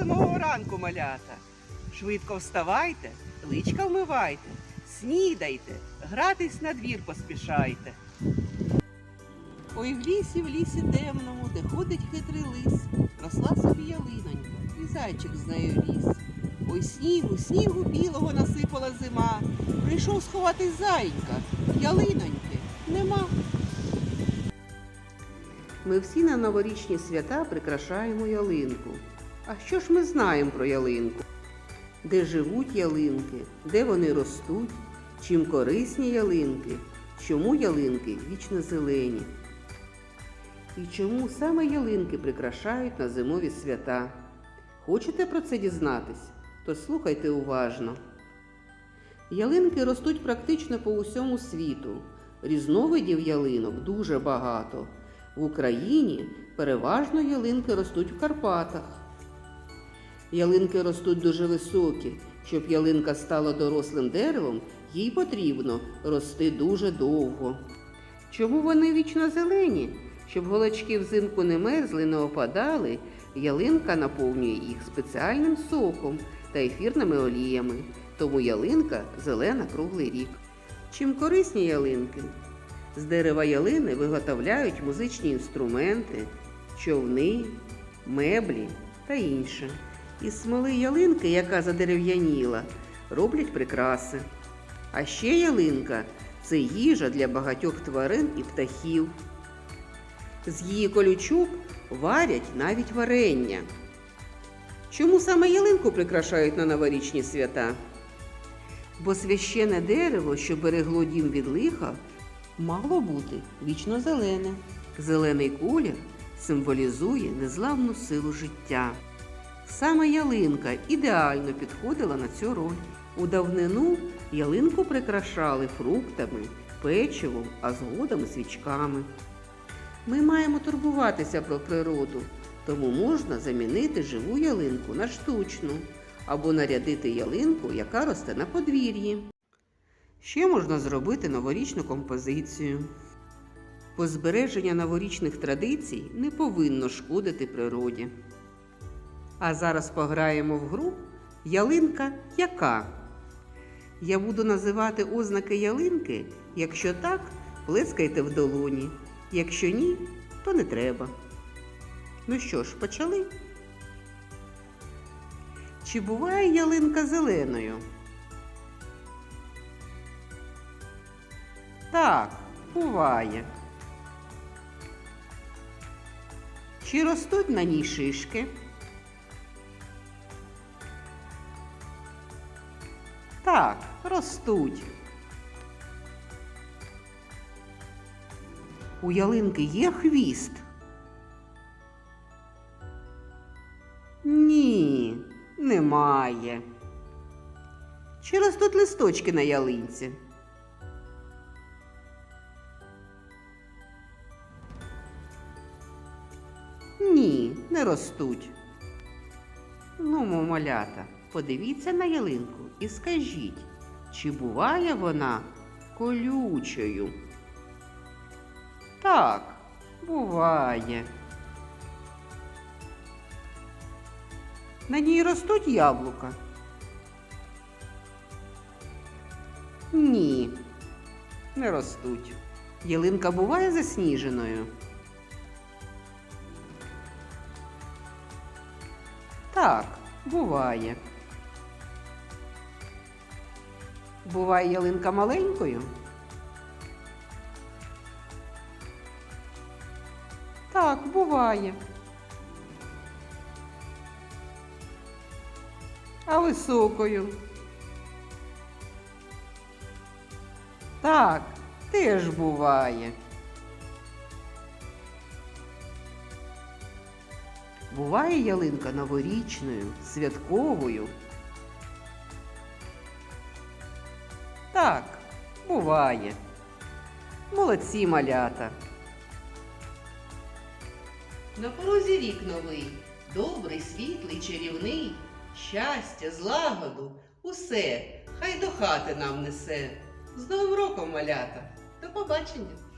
озимого ранку, малята. Швидко вставайте, личка вмивайте, снідайте, гратись на двір поспішайте. Ой, в лісі, в лісі темному, де ходить хитрий лис, росла собі ялинонька, і зайчик з нею ліс. Ой, снігу, снігу білого насипала зима. Прийшов сховатись зайка, ялиноньки нема. Ми всі на новорічні свята прикрашаємо ялинку. А що ж ми знаємо про ялинку? Де живуть ялинки, де вони ростуть, чим корисні ялинки, чому ялинки вічно зелені? І чому саме ялинки прикрашають на зимові свята? Хочете про це дізнатись? То слухайте уважно. Ялинки ростуть практично по усьому світу. Різновидів ялинок дуже багато. В Україні переважно ялинки ростуть в Карпатах. Ялинки ростуть дуже високі. Щоб ялинка стала дорослим деревом, їй потрібно рости дуже довго. Чому вони вічно зелені? Щоб голочки взимку не мерзли, не опадали, ялинка наповнює їх спеціальним соком та ефірними оліями. Тому ялинка зелена круглий рік. Чим корисні ялинки? З дерева ялини виготовляють музичні інструменти, човни, меблі та інше. Із смоли ялинки, яка задерев'яніла, роблять прикраси. А ще ялинка це їжа для багатьох тварин і птахів. З її колючок варять навіть варення. Чому саме ялинку прикрашають на новорічні свята? Бо священне дерево, що берегло дім від лиха, мало бути вічно зелене. Зелений колір символізує незламну силу життя. Саме ялинка ідеально підходила на цю роль. У давнину ялинку прикрашали фруктами, печивом, а згодом свічками. Ми маємо турбуватися про природу, тому можна замінити живу ялинку на штучну або нарядити ялинку, яка росте на подвір'ї. Ще можна зробити новорічну композицію. Бо збереження новорічних традицій не повинно шкодити природі. А зараз пограємо в гру Ялинка яка? Я буду називати ознаки ялинки. Якщо так, плескайте в долоні. Якщо ні, то не треба. Ну що ж, почали? Чи буває ялинка зеленою? Так, буває. Чи ростуть на ній шишки? Так, ростуть. У ялинки є хвіст? Ні, немає. Чи ростуть листочки на ялинці? Ні, не ростуть. Ну, малята, подивіться на ялинку і скажіть, чи буває вона колючою? Так, буває. На ній ростуть яблука? Ні, не ростуть. Ялинка буває засніженою? Так, буває. Буває ялинка маленькою? Так, буває. А високою? Так, теж буває. Буває ялинка новорічною, святковою. Так, буває. Молодці малята. На порозі рік новий, добрий, світлий, чарівний, щастя, злагоду, усе, хай до хати нам несе. З Новим роком, малята. До побачення!